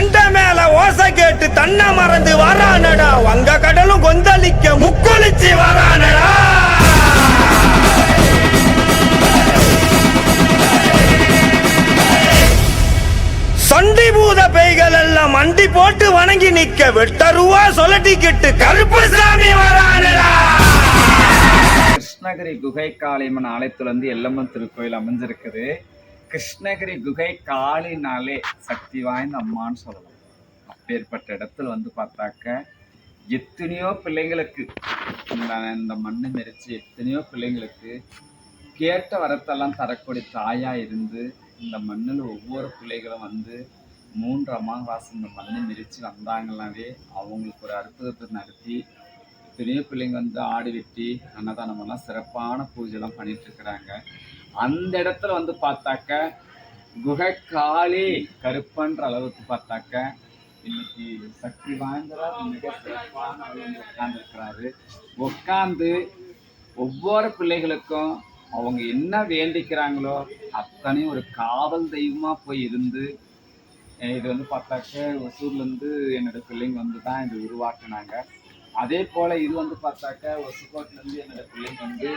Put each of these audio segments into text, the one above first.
கண்ட மேல ஓசை கேட்டு தன்னை மறந்து வரானடா. வங்க கடலும் கொந்தளிக்க முக்கொலிச்சு வரானடா. சண்டி பூத பைகள் எல்லாம் மண்டி போட்டு வணங்கி நிக்க வெட்டருவா சொல்லட்டிக்கிட்டு கருப்பு சாமி வரானடா. கிருஷ்ணகிரி குகை காளியம்மன் ஆலயத்துல வந்து எல்லம்மன் திருக்கோயில் அமைஞ்சிருக்குது. கிருஷ்ணகிரி குகை காளினாலே சக்தி வாய்ந்த அம்மான்னு சொல்லலாம். அப்பேற்பட்ட இடத்துல வந்து பார்த்தாக்க எத்தனையோ பிள்ளைங்களுக்கு இந்த இந்த மண்ணை மெரிச்சு எத்தனையோ பிள்ளைங்களுக்கு கேட்ட வரத்தெல்லாம் தரக்கூடிய தாயா இருந்து இந்த மண்ணில் ஒவ்வொரு பிள்ளைகளும் வந்து மூன்று அமாவாசை இந்த மண்ணை மெரிச்சு வந்தாங்கன்னாவே அவங்களுக்கு ஒரு அற்புதத்தை நடத்தி எத்தனையோ பிள்ளைங்க வந்து ஆடு வெட்டி அன்னதானமெல்லாம் சிறப்பான பூஜைலாம் பண்ணிட்டு இருக்கிறாங்க. அந்த இடத்துல வந்து பார்த்தாக்க குகை காளி கருப்பன்ற அளவுக்கு பார்த்தாக்க இன்னைக்கு சக்தி வாய்ந்தவர் மிக சிறப்பான உட்கார்ந்துருக்கிறாரு. உட்காந்து உட்கார்ந்து ஒவ்வொரு பிள்ளைகளுக்கும் அவங்க என்ன வேண்டிக்கிறாங்களோ அத்தனையும் ஒரு காவல் தெய்வமா போய் இருந்து இது வந்து பார்த்தாக்க ஒசூர்லேருந்து என்னோட பிள்ளைங்க வந்து தான் இது உருவாக்குனாங்க. அதே போல் இது வந்து பார்த்தாக்க ஒசுக்கோட்லேருந்து என்னோட பிள்ளைங்க வந்து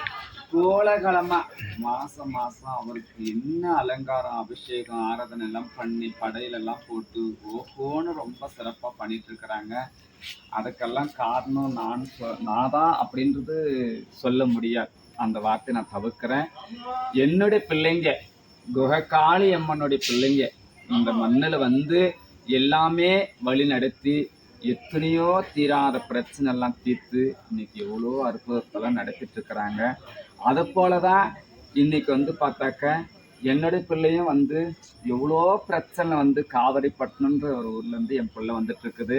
கோலகலமாக மாதம் மாதம் அவருக்கு என்ன அலங்காரம் அபிஷேகம் ஆராதனை எல்லாம் பண்ணி படையிலெல்லாம் போட்டு ஓஹோன்னு ரொம்ப சிறப்பாக பண்ணிட்டு இருக்கிறாங்க. அதுக்கெல்லாம் காரணம் நான் சொ- நான் தான் அப்படின்றது சொல்ல முடியாது. அந்த வார்த்தை நான் தவிர்க்கிறேன். என்னுடைய பிள்ளைங்க குககாளி அம்மனுடைய பிள்ளைங்க இந்த மண்ணில் வந்து எல்லாமே வழி நடத்தி எத்தனையோ தீராத பிரச்சனை எல்லாம் தீர்த்து இன்னைக்கு எவ்வளோ அற்புதத்தெல்லாம் நடத்திட்டு இருக்கிறாங்க. அதை போல தான் இன்றைக்கி வந்து பார்த்தாக்க என்னுடைய பிள்ளையும் வந்து எவ்வளோ பிரச்சனை வந்து காவிரிப்பட்டினம்ன்ற ஒரு ஊர்லேருந்து என் பிள்ளை வந்துட்டுருக்குது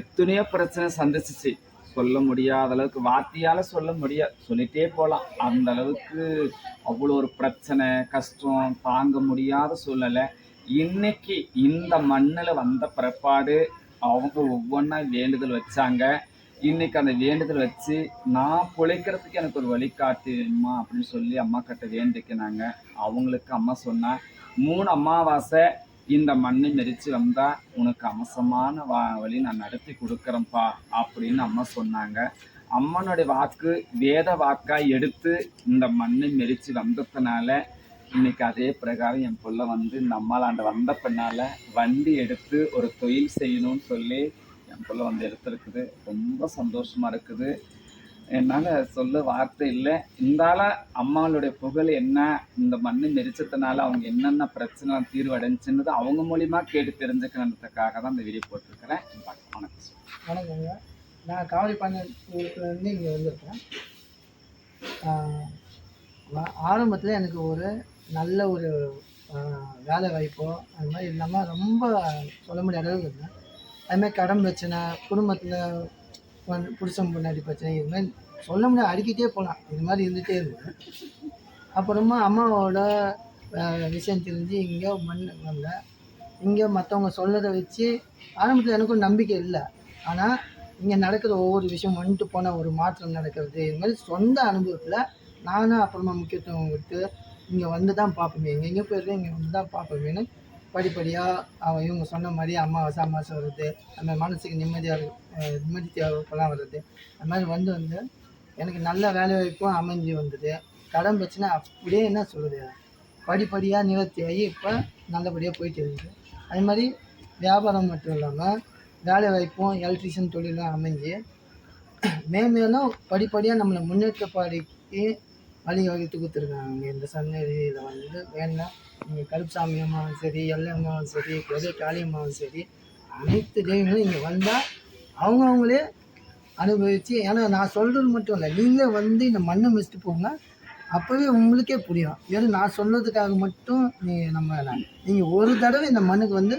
எத்தனையோ பிரச்சனை சந்திச்சிச்சு. சொல்ல முடியாத அளவுக்கு வார்த்தையால் சொல்ல முடியாது. சொல்லிட்டே போகலாம் அந்த அளவுக்கு அவ்வளோ ஒரு பிரச்சனை கஷ்டம் தாங்க முடியாத சூழ்நிலை. இன்னைக்கு இந்த மண்ணில் வந்த பிறப்பாடு அவங்க ஒவ்வொன்றா வேண்டுதல் வச்சாங்க. இன்னைக்கு அந்த வேண்டுதல் வச்சு நான் பிழைக்கிறதுக்கு எனக்கு ஒரு வழிகாட்டுமா அப்படின்னு சொல்லி அம்மா கிட்ட வேண்டிக்கினாங்க. அவங்களுக்கு அம்மா சொன்னா மூணு அமாவாசை இந்த மண்ணை மெரிச்சு வந்தா உனக்கு அம்சமான வா வழி நான் நடத்தி கொடுக்குறேன்ப்பா அப்படின்னு அம்மா சொன்னாங்க. அம்மனுடைய வாக்கு வேத வாக்கா எடுத்து இந்த மண்ணை மெரிச்சு வந்ததுனால இன்னைக்கு அதே பிரகாரம் என் பிள்ளை வந்து இந்த அம்மாலாண்ட வந்த பின்னால வண்டி எடுத்து ஒரு தொழில் செய்யணும்னு சொல்லி என் வந்து எடுத்திருக்குது ரொம்ப சந்தோஷமா இருக்குது. என்னால் சொல்ல வார்த்தை இல்லை. இருந்தால அம்மாளுடைய புகழ் என்ன? இந்த மண்ணு மெரிச்சதுனால அவங்க என்னென்ன பிரச்சனை தீர்வு அடைஞ்சுன்னு அவங்க மூலியமா கேட்டு தெரிஞ்சுக்கணுன்றதுக்காக தான் இந்த வீடியோ போட்டிருக்கிறேன். வணக்கம். வணக்கங்க. நான் காவலி பண்ணூர்லேருந்து இங்கே வந்திருக்கேன். ஆரம்பத்தில் எனக்கு ஒரு நல்ல ஒரு வேலை வாய்ப்போ அது மாதிரி இல்லாமல் ரொம்ப சொல்ல முடியாத அளவுக்கு இருந்தேன். அதுமாதிரி கடன் பிரச்சனை குடும்பத்தில் புருஷன் பின்னாடி பிரச்சனை இது மாதிரி சொல்ல முடியாது அடிக்கிட்டே போகலாம் இது மாதிரி இருந்துகிட்டே இருந்தது அப்புறமா அம்மாவோட விஷயம் தெரிஞ்சு இங்கே மண் வந்தேன் இங்கே மற்றவங்க சொல்கிறத வச்சு ஆரம்பத்தில் எனக்கும் நம்பிக்கை இல்லை. ஆனால் இங்கே நடக்கிற ஒவ்வொரு விஷயம் வந்துட்டு போன ஒரு மாற்றம் நடக்கிறது. இது மாதிரி சொந்த அனுபவத்தில் நானும் அப்புறமா முக்கியத்துவம் கொடுத்து இங்கே வந்து தான் பார்ப்போமே எங்கெங்கே போயிருக்கேன் இங்கே வந்து தான் பார்ப்போமேனு படிப்படியாக அவன் இவங்க சொன்ன மாதிரி அமாவாசை அமாவாசை வருது அந்த மனசுக்கு நிம்மதியாக நிம்மதி தேவைப்பெல்லாம் வருது அது மாதிரி வந்து வந்து எனக்கு நல்ல வேலை வாய்ப்பும் அமைஞ்சு வந்தது. கடன் பிரச்சனை அப்படியே என்ன சொல்லுது படிப்படியாக நிவர்த்தி ஆகி இப்போ நல்லபடியாக போயிட்டு இருக்குது. அது மாதிரி வியாபாரம் மட்டும் இல்லாமல் வேலை வாய்ப்பும் எலக்ட்ரிஷியன் தொழிலும் அமைஞ்சு மேலும் படிப்படியாக நம்மளை முன்னேற்ற பாடிக்கு வழிவகுத்து கொடுத்துருக்காங்க. இந்த சன்னதியில் வந்து வேணா நீங்கள் கருப்சாமி அம்மாவும் சரி எல்லம்மாவும் சரி பெரிய காளியம்மாவும் சரி அனைத்து தெய்வங்களும் இங்கே வந்தால் அவங்கவுங்களே அனுபவித்து ஏன்னா நான் சொல்கிறது மட்டும் இல்லை நீங்களே வந்து இந்த மண்ணை மிதிச்சுட்டு போங்க. அப்போவே உங்களுக்கே புரியும். வெறும் நான் சொன்னதுக்காக மட்டும் நீ நம்ம நீங்கள் ஒரு தடவை இந்த மண்ணுக்கு வந்து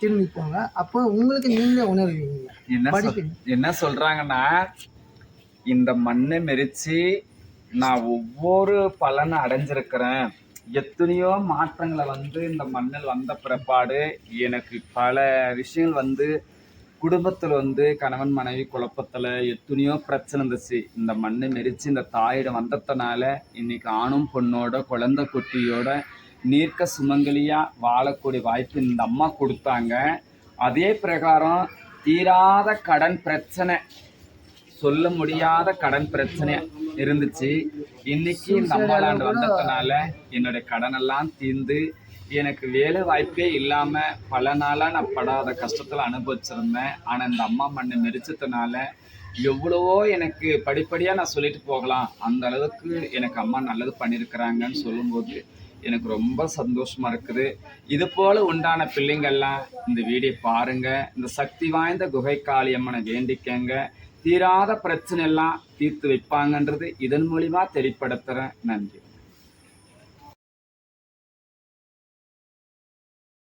திரும்பி போங்க. அப்போ உங்களுக்கு நீங்களே உணர்வீங்க. என்ன என்ன சொல்றாங்கன்னா இந்த மண்ணை மெரிச்சு நான் ஒவ்வொரு பலனை அடைஞ்சிருக்கிறேன். எத்தனையோ மாற்றங்களை வந்து இந்த மண்ணில் வந்த பிறப்பாடு எனக்கு பல விஷயங்கள் வந்து குடும்பத்தில் வந்து கணவன் மனைவி குழப்பத்தில் எத்தனையோ பிரச்சனை இருந்துச்சு. இந்த மண்ணை மெரிச்சு இந்த தாயிடம் வந்ததுனால இன்னைக்கு ஆணும் பொண்ணோட குழந்தை குட்டியோட நீர்க்க சுமங்கலியாக வாழக்கூடிய வாய்ப்பு இந்த அம்மா கொடுத்தாங்க. அதே பிரகாரம் தீராத கடன் பிரச்சனை சொல்ல முடியாத கடன் பிரச்சனை இருந்துச்சு. இன்னைக்கு இந்த அம்மாலாண்டு வந்ததுனால என்னுடைய கடன் எல்லாம் தீர்ந்து எனக்கு வேலை வாய்ப்பே இல்லாம பல நாளா நான் படாத கஷ்டத்துல அனுபவிச்சிருந்தேன். ஆனா இந்த அம்மா மண்ணை மெரிச்சதுனால எவ்வளவோ எனக்கு படிப்படியா நான் சொல்லிட்டு போகலாம். அந்த அளவுக்கு எனக்கு அம்மா நல்லது பண்ணியிருக்கிறாங்கன்னு சொல்லும்போது எனக்கு ரொம்ப சந்தோஷமா இருக்குது. இது போல உண்டான பிள்ளைங்கள்லாம் இந்த வீடியோ பாருங்க. இந்த சக்தி வாய்ந்த குகை காளியம்மனை வேண்டிக்கங்க. தீராத பிரச்சனை எல்லாம் தீர்த்து வைப்பாங்கன்றது இதன் மூலிமா தெளிப்படுத்துகிறேன் நன்றி.